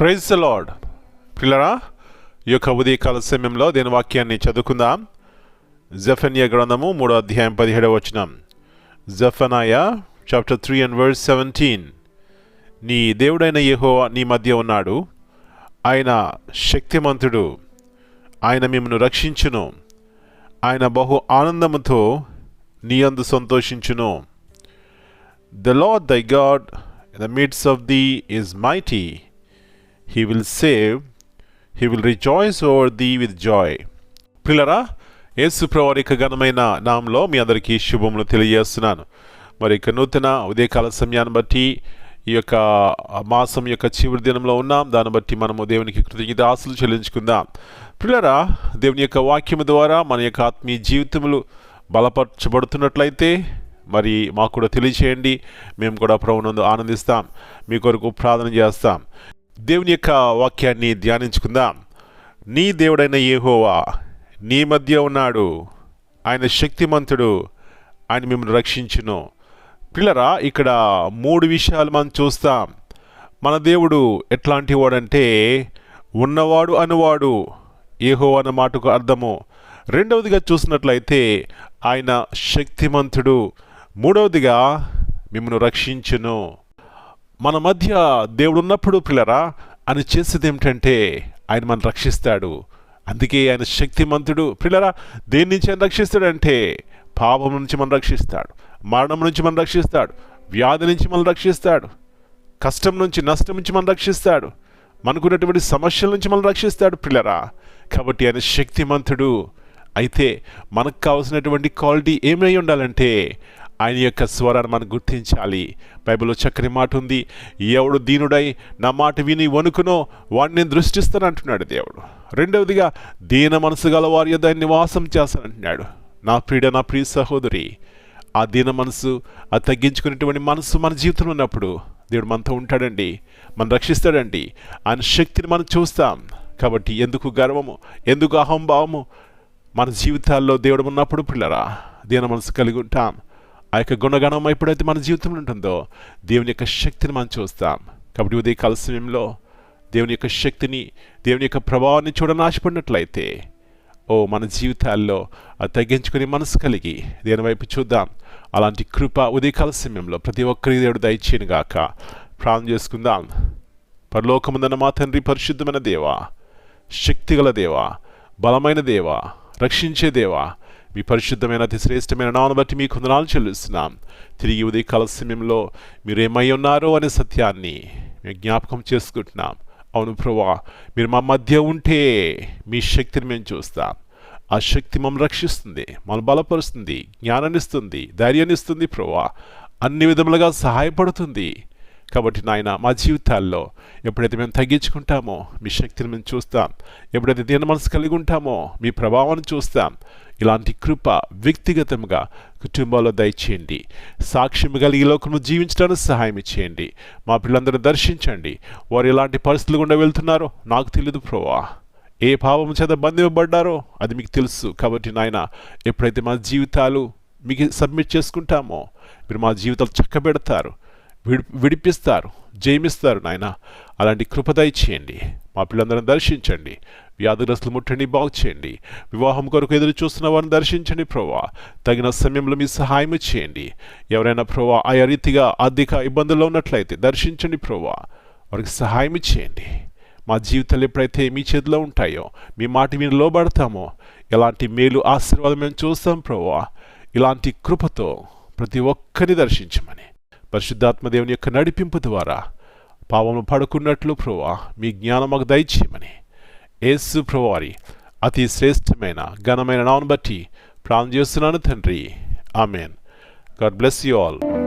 Praise the lord పిల్లరా ఈ యొక్క ఉదయకాల సమయంలో దేని వాక్యాన్ని చదువుకుందాం. జఫన్య గ్రంథము మూడో అధ్యాయం పదిహేడవ వచనం. జఫనాయ chapter three and verse seventeen నీ దేవుడైన యహో నీ మధ్య ఉన్నాడు. ఆయన శక్తిమంతుడు. ఆయన మిమ్మను రక్షించును. ఆయన బహు ఆనందముతో నీ అందు సంతోషించును. The Lord thy God the midst of the is mighty he will save he will rejoice over thee with joy పిల్లరా యేసు ప్రవారిక ఘనమైన నాంలో మీ అందరికీ శుభములు తెలియజేస్తున్నాను. మరి ఇక నూతన ఉదయకాల సమయాన్ని బట్టి ఈ యొక్క మాసం యొక్క చివరి దినంలో ఉన్నాం. దాన్ని బట్టి మనము దేవునికి కృతజ్ఞత ఆశలు చెల్లించుకుందాం. పిల్లరా దేవుని యొక్క వాక్యము ద్వారా మన యొక్క ఆత్మీయ జీవితములు బలపరచబడుతున్నట్లయితే మరి మాకు కూడా తెలియచేయండి. మేము కూడా ప్రభునందు ఆనందిస్తాం. మీ కొరకు ప్రార్థన చేస్తాం. దేవుని యొక్క వాక్యాన్ని ధ్యానించుకుందాం. నీ దేవుడైన ఏహోవా నీ మధ్య ఉన్నాడు. ఆయన శక్తిమంతుడు ఆయన మిమ్మల్ని రక్షించును. పిల్లరా ఇక్కడ మూడు విషయాలు మనం చూస్తాం. మన దేవుడు ఎట్లాంటి వాడంటే ఉన్నవాడు అనువాడు. ఏహో అన్న మాటకు అర్థము. రెండవదిగా చూసినట్లయితే ఆయన శక్తిమంతుడు. మూడవదిగా మిమ్మల్ని రక్షించును. మన మధ్య దేవుడు ఉన్నప్పుడు పిల్లరా ఆయన చేసేది ఏమిటంటే ఆయన మనం రక్షిస్తాడు. అందుకే ఆయన శక్తిమంతుడు. పిల్లరా దేని నుంచి ఆయన రక్షిస్తాడంటే పాపం నుంచి మనం రక్షిస్తాడు. మరణం నుంచి మనం రక్షిస్తాడు. వ్యాధి నుంచి మనం రక్షిస్తాడు. కష్టం నుంచి నష్టం నుంచి మనం రక్షిస్తాడు. మనకున్నటువంటి సమస్యల నుంచి మనం రక్షిస్తాడు పిల్లరా. కాబట్టి ఆయన శక్తిమంతుడు. అయితే మనకు కావాల్సినటువంటి క్వాలిటీ ఏమై ఉండాలంటే ఆయన యొక్క స్వరాన్ని మనం గుర్తించాలి. బైబిల్లో చక్కని మాట ఉంది. ఎవడు దీనుడై నా మాట విని వణుకునో వాడిని నేను దృష్టిస్తాను అంటున్నాడు దేవుడు. రెండవదిగా దీన మనసు గల వారి యొక్క నివాసం చేస్తానంటున్నాడు నా ప్రియుడ నా ప్రియ సహోదరి ఆ దీన మనసు ఆ తగ్గించుకునేటువంటి మనసు మన జీవితంలో ఉన్నప్పుడు దేవుడు మనతో ఉంటాడండి. మనం రక్షిస్తాడండి. ఆయన శక్తిని మనం చూస్తాం. కాబట్టి ఎందుకు గర్వము? ఎందుకు అహంభావము? మన జీవితాల్లో దేవుడు ఉన్నప్పుడు పిల్లరా దీన మనసు కలిగి ఉంటాం. ఆ యొక్క గుణగణం ఎప్పుడైతే మన జీవితంలో ఉంటుందో దేవుని యొక్క శక్తిని మనం చూస్తాం. కాబట్టి ఉదయ కాల సమయంలో దేవుని యొక్క శక్తిని దేవుని యొక్క ప్రభావాన్ని చూడని ఆశపడినట్లయితే ఓ మన జీవితాల్లో అది తగ్గించుకుని మనసు కలిగి దేని వైపు చూద్దాం. అలాంటి కృప ఉదయకాల సమయంలో ప్రతి ఒక్కరి దేవుడు దయచేయను గాక. ప్రాణం చేసుకుందాం. పరలోకముందన్న మా తండ్రి పరిశుద్ధమైన దేవా శక్తిగల దేవా బలమైన దేవా రక్షించే దేవా మీ పరిశుద్ధమైన అతి శ్రేష్టమైన నాను బట్టి మీ కొందనాలు చెల్లిస్తున్నాం. తిరిగి ఉదయకాల సమయంలో మీరు ఏమై ఉన్నారో అనే సత్యాన్ని మేము జ్ఞాపకం చేసుకుంటున్నాం. అవును ప్రభా మీరు మా మధ్య ఉంటే మీ శక్తిని మేము చూస్తాం. ఆ శక్తి మమ్మల్ని రక్షిస్తుంది మమ్మల్ని బలపరుస్తుంది జ్ఞానాన్నిస్తుంది ధైర్యాన్నిస్తుంది ధైర్యాన్ని ఇస్తుంది ప్రభా అన్ని విధములుగా సహాయపడుతుంది. కాబట్టి నాయన మా జీవితాల్లో ఎప్పుడైతే మేము తగ్గించుకుంటామో మీ శక్తిని మేము చూస్తాం. ఎప్పుడైతే దీని మనసు కలిగి ఉంటామో మీ ప్రభావాన్ని చూస్తాం. ఇలాంటి కృప వ్యక్తిగతంగా కుటుంబాల్లో దయచేయండి. సాక్ష్యం కలిగి లోకము జీవించడానికి సహాయం ఇచ్చేయండి మా పిల్లలందరూ దర్శించండి. వారు ఎలాంటి పరిస్థితులు గుండా వెళ్తున్నారో నాకు తెలియదు ప్రోవా ఏ పాపం చేత బంధింపబడ్డారో అది మీకు తెలుసు. కాబట్టి నాయన ఎప్పుడైతే మా జీవితాలు మీకు సబ్మిట్ చేసుకుంటామో మీరు మా జీవితాలు చక్కబెడతారు. విడి విడిపిస్తారు జయమిస్తారు నాయన. అలాంటి కృపదయ చేయండి. మా పిల్లలందరం దర్శించండి. వ్యాధిగ్రస్తులు ముట్టండి బాగు చేయండి. వివాహం కొరకు ఎదురు చూస్తున్న వారిని దర్శించండి ప్రభా తగిన సమయంలో మీ సహాయం చేయండి. ఎవరైనా ప్రభా ఆయా రీతిగా ఆర్థిక ఇబ్బందుల్లో ఉన్నట్లయితే దర్శించండి ప్రభా వారికి సహాయం చేయండి. మా జీవితాలు ఎప్పుడైతే మీ చేతిలో ఉంటాయో మీ మాట మీద లోబడతామో ఎలాంటి మేలు ఆశీర్వాదం మేము చూస్తాం ప్రభా ఇలాంటి కృపతో ప్రతి ఒక్కరిని దర్శించమని. పరిశుద్ధాత్మ దేవుని యొక్క నడిపింపు ద్వారా పాపము పడుకున్నట్లు ప్రభా మీ జ్ఞానం మాకు దయచేయమని. ఏసు ప్రభువారి అతి శ్రేష్టమైన ఘనమైన నాన్ బట్టి ప్రాణం చేస్తున్నాను తండ్రి. Amen. God bless you all.